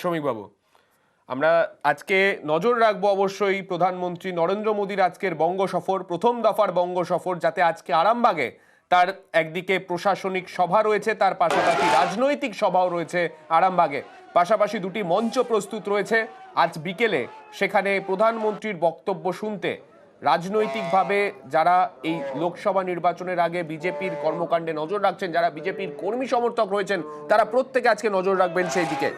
শ্রমিকবাবু, আমরা আজকে নজর রাখব অবশ্যই প্রধানমন্ত্রী নরেন্দ্র মোদীর আজকের বঙ্গ সফর, প্রথম দফার বঙ্গ সফর, যাতে আজকে আরামবাগে তার একদিকে প্রশাসনিক সভা রয়েছে, তার পাশাপাশি রাজনৈতিক সভাও রয়েছে আরামবাগে। পাশাপাশি দুটি মঞ্চ প্রস্তুত রয়েছে। আজ বিকেলে সেখানে প্রধানমন্ত্রীর বক্তব্য শুনতে রাজনৈতিকভাবে যারা এই লোকসভা নির্বাচনের আগে বিজেপির কর্মকাণ্ডে নজর রাখছেন, যারা বিজেপির কর্মী সমর্থক রয়েছেন, তারা প্রত্যেকে আজকে নজর রাখবেন সেই দিকে।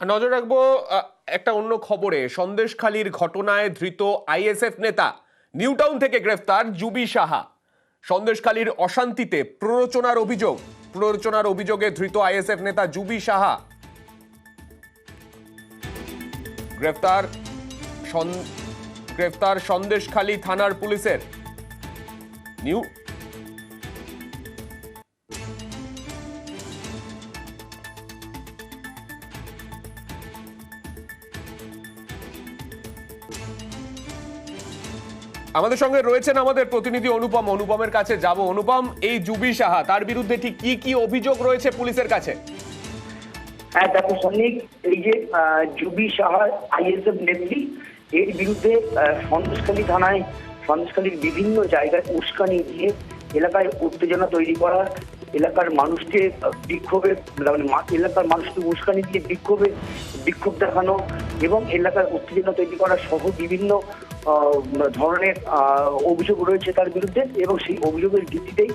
নজর রাখব একটা অন্য খবরে। সন্দেশখালীর ঘটনায় ধৃত আইএসএফ নেতা নিউটাউন থেকে গ্রেফতার জুবি সাহা। সন্দেশখালীর অশান্তিতে প্ররোচনার অভিযোগ। প্ররোচনার অভিযোগে ধৃত আইএসএফ নেতা জুবি সাহা গ্রেফতার গ্রেফতার সন্দেশখালী থানার পুলিশের নিউ আমাদের সঙ্গে রয়েছেন আমাদের প্রতিনিধি অনুপম। অনুপমের কাছে যাব। অনুপম, এই জুবি সাহা, তার বিরুদ্ধে ঠিক কি কি অভিযোগ রয়েছে পুলিশের কাছে? হ্যাঁ দেখো সনিক এই যে জুবি সাহা, আইএসএফ নেত্রী, এর বিরুদ্ধে সন্দেশখালী থানায়, সন্দেশখালীর বিভিন্ন জায়গায় উস্কানি দিয়ে এলাকায় উত্তেজনা তৈরি করা, এলাকার মানুষকে বিক্ষোভে মানে এলাকার মানুষকে উস্কানি দিয়ে বিক্ষোভে বিক্ষোভ দেখানো এবং এলাকার উত্তেজনা তৈরি করা সহ বিভিন্ন ধরনের অভিযোগ রয়েছে তার বিরুদ্ধে এবং সেই অভিযোগের ভিত্তিতেই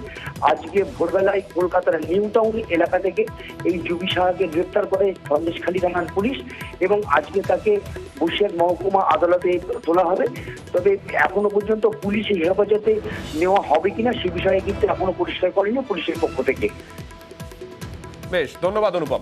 আজকে ভোরবেলায় কলকাতার নিউ টাউন এলাকা থেকে এই জুবি সাহাকে গ্রেপ্তার করে সন্দেশখালী থানার পুলিশ এবং আজকে তাকে বসিরহাট মহকুমা আদালতে তোলা হবে। তবে এখনও পর্যন্ত পুলিশ এই হেফাজতে নেওয়া হবে কিনা সে বিষয়ে কিন্তু এখনও পরিষ্কার করেনি পুলিশের পক্ষ থেকে। বেশ, ধন্যবাদ, অনুপম।